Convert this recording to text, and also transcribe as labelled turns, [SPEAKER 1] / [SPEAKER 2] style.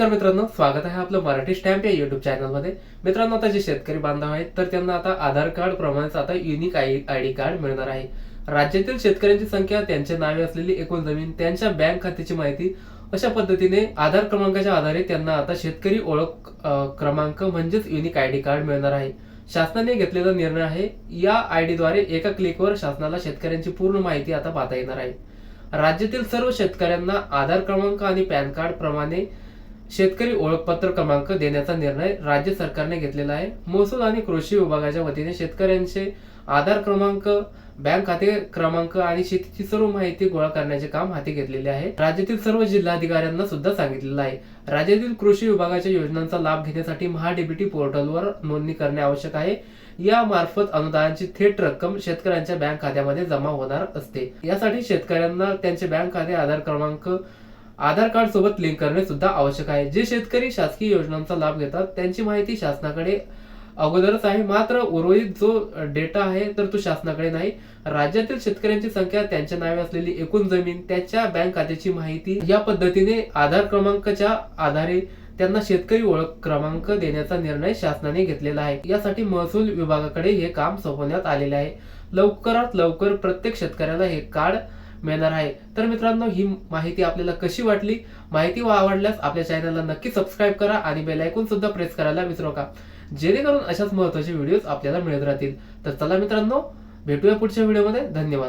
[SPEAKER 1] नमस्कार मित्रांनो स्वागत आहे आपलं मराठी स्टॅम्प या युट्यूब चॅनलमध्ये. मित्रांनो आता जे शेतकरी बांधव आहेत तर त्यांना आता आधार कार्ड प्रमाणेच आता युनिक आय डी कार्ड मिळणार आहे. राज्यातील शेतकऱ्यांची संख्या त्यांच्या नावे असलेली एकूण जमीन त्यांच्या बँक खात्याची माहिती अशा पद्धतीने आधार क्रमांकाच्या आधारे त्यांना आता शेतकरी ओळख क्रमांक म्हणजेच युनिक आय डी कार्ड मिळणार आहे. शासनाने घेतलेला निर्णय आहे या आय डीद्वारे एका क्लिकवर शासनाला शेतकऱ्यांची पूर्ण माहिती आता पाहता येणार आहे. राज्यातील सर्व शेतकऱ्यांना आधार क्रमांक आणि पॅन कार्ड प्रमाणे शेतकरी ओळखपत्र क्रमांक देण्याचा निर्णय राज्य सरकारने घेतलेला आहे. महसूल आणि कृषी विभागाच्या वतीने शेतकऱ्यांचे आधार क्रमांक बँक खाते क्रमांक आणि शेतीची सर्व माहिती गोळा करण्याचे काम हाती घेतलेले आहे. राज्यातील सर्व जिल्हाधिकाऱ्यांना सुद्धा सांगितलेलं आहे. राज्यातील कृषी विभागाच्या योजनांचा लाभ घेण्यासाठी महाडीबीटी पोर्टलवर नोंदणी करणे आवश्यक आहे. या मार्फत अनुदानाची थेट रक्कम शेतकऱ्यांच्या बँक खात्यामध्ये जमा होणार असते. यासाठी शेतकऱ्यांना त्यांचे बँक खाते आधार क्रमांक आधार कार्ड सोबत लिंक करणे सुद्धा आवश्यक आहे. जे शेतकरी शासकीय योजनांचा लाभ घेतात त्यांची माहिती शासनाकडे अगोदरच आहे. मात्र उर्वरित जो डेटा आहे तर तो शासनाकडे नाही. राज्यातील शेतकऱ्यांची संख्या त्यांच्या नावे असलेली एकूण जमीन त्याच्या बँक खात्याची माहिती या पद्धतीने आधार क्रमांकाच्या आधारे त्यांना शेतकरी ओळख क्रमांक देण्याचा निर्णय शासनाने घेतलेला आहे. यासाठी महसूल विभागाकडे हे काम सोपवण्यात आलेले आहे. लवकरात लवकर प्रत्येक शेतकऱ्याला हे कार्ड मिळणार आहे. तर मित्रांनो ही माहिती आपल्याला कशी वाटली? माहिती आवडल्यास आपल्या चॅनलला नक्की सबस्क्राईब करा आणि बेलायकून सुद्धा प्रेस करायला विसरू नका. जेणेकरून अशाच महत्त्वाचे व्हिडिओज आपल्याला मिळत राहतील. तर चला मित्रांनो भेटूया पुढच्या व्हिडिओमध्ये धन्यवाद.